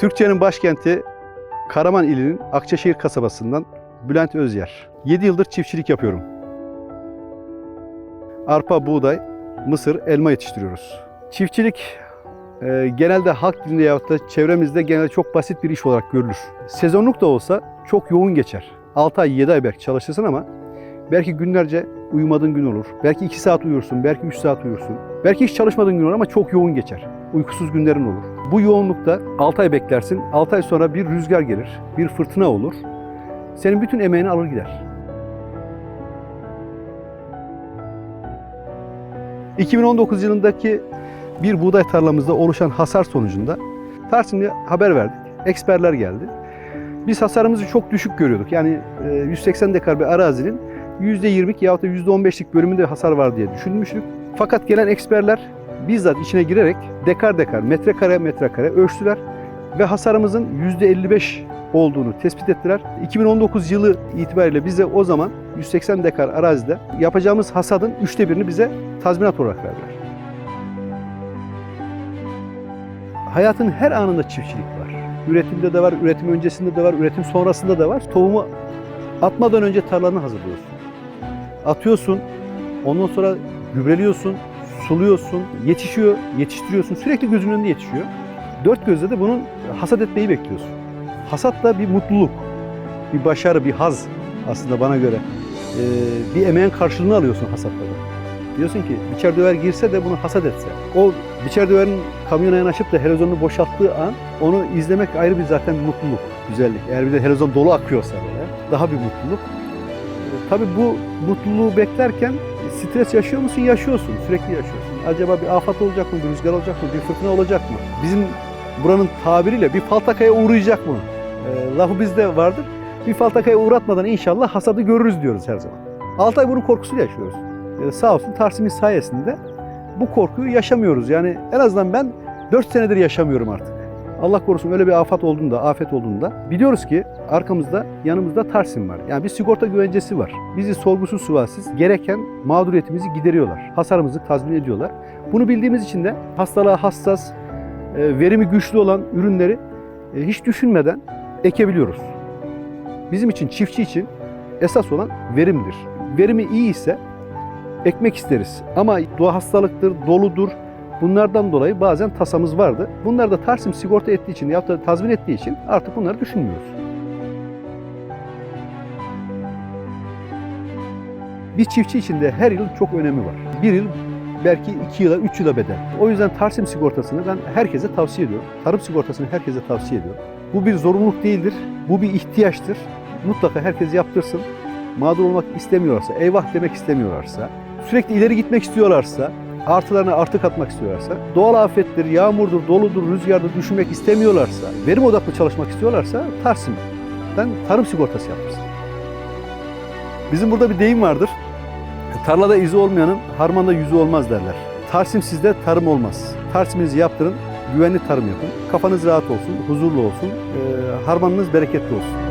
Türkçenin başkenti Karaman ilinin Akçaşehir kasabasından Bülent Özyer. 7 yıldır çiftçilik yapıyorum. Arpa, buğday, mısır, elma yetiştiriyoruz. Çiftçilik e, genelde halk dilinde yahut da çevremizde genelde çok basit bir iş olarak görülür. Sezonluk da olsa çok yoğun geçer. 6 ay 7 ay belki çalışırsın ama belki günlerce uyumadığın gün olur. Belki 2 saat uyursun, belki 3 saat uyursun. Belki hiç çalışmadığın gün olur ama çok yoğun geçer. Uykusuz günlerin olur. Bu yoğunlukta 6 ay beklersin. 6 ay sonra bir rüzgar gelir, bir fırtına olur. Senin bütün emeğini alır gider. 2019 yılındaki bir buğday tarlamızda oluşan hasar sonucunda Tarsim'e haber verdik. Eksperler geldi. Biz hasarımızı çok düşük görüyorduk. Yani e, 180 dekar bir arazinin %20'lik yahut da %15'lik bölümünde hasar var diye düşünmüştük. Fakat gelen eksperler bizzat içine girerek dekar dekar, metrekare metrekare ölçtüler ve hasarımızın %55 olduğunu tespit ettiler. 2019 yılı itibariyle bize o zaman 180 dekar arazide yapacağımız hasadın üçte birini bize tazminat olarak verdiler. Hayatın her anında çiftçilik var. Üretimde de var, üretim öncesinde de var, üretim sonrasında da var. Tohumu atmadan önce tarlanı hazırlıyorsun. Atıyorsun, ondan sonra gübreliyorsun, suluyorsun, yetişiyor, yetiştiriyorsun. Sürekli gözünün önünde yetişiyor. Dört gözle de bunun hasat etmeyi bekliyorsun. Hasat da bir mutluluk, bir başarı, bir haz aslında bana göre. Ee, bir emeğin karşılığını alıyorsun hasatta da. Diyorsun ki biçer döver girse de bunu hasat etse. O biçer döverin kamyona yanaşıp da helezonunu boşalttığı an onu izlemek ayrı bir zaten mutluluk, güzellik. Eğer bir de helezon dolu akıyorsa böyle daha bir mutluluk. Tabii bu mutluluğu beklerken stres yaşıyor musun? Yaşıyorsun, sürekli yaşıyorsun. Acaba bir afet olacak mı, bir rüzgar olacak mı, bir fırtına olacak mı? Bizim buranın tabiriyle bir faltakaya uğrayacak mı? E, lafı bizde vardır. Bir faltakaya uğratmadan inşallah hasadı görürüz diyoruz her zaman. 6 ay bunun korkusuyla yaşıyoruz. E, sağ olsun Tarsim'in sayesinde bu korkuyu yaşamıyoruz. Yani en azından ben 4 senedir yaşamıyorum artık. Allah korusun öyle bir afet olduğunda, afet olduğunda biliyoruz ki arkamızda, yanımızda Tarsim var. Yani bir sigorta güvencesi var. Bizi sorgusuz sualsiz gereken mağduriyetimizi gideriyorlar. Hasarımızı tazmin ediyorlar. Bunu bildiğimiz için de hastalığa hassas, e, verimi güçlü olan ürünleri e, hiç düşünmeden ekebiliyoruz. Bizim için, çiftçi için esas olan verimdir. Verimi iyi ise ekmek isteriz. Ama doğa hastalıktır, doludur. Bunlardan dolayı bazen tasamız vardı. Bunlar da Tarsim sigorta ettiği için ya da tazmin ettiği için artık bunları düşünmüyoruz. Bir çiftçi için de her yıl çok önemi var. Bir yıl belki iki yıla, üç yıla bedel. O yüzden Tarsim sigortasını ben herkese tavsiye ediyorum. Tarım sigortasını herkese tavsiye ediyorum. Bu bir zorunluluk değildir, bu bir ihtiyaçtır. Mutlaka herkes yaptırsın. Mağdur olmak istemiyorlarsa, eyvah demek istemiyorlarsa, sürekli ileri gitmek istiyorlarsa, artılarına artı katmak istiyorlarsa, doğal afettir, yağmurdur, doludur, rüzgardır düşünmek istemiyorlarsa, verim odaklı çalışmak istiyorlarsa Tarsim'den tarım sigortası yaptırsın. Bizim burada bir deyim vardır. Tarlada izi olmayanın harmanda yüzü olmaz derler. Tarsim sizde tarım olmaz. Tarsiminizi yaptırın, güvenli tarım yapın. Kafanız rahat olsun, huzurlu olsun, eee, harmanınız bereketli olsun.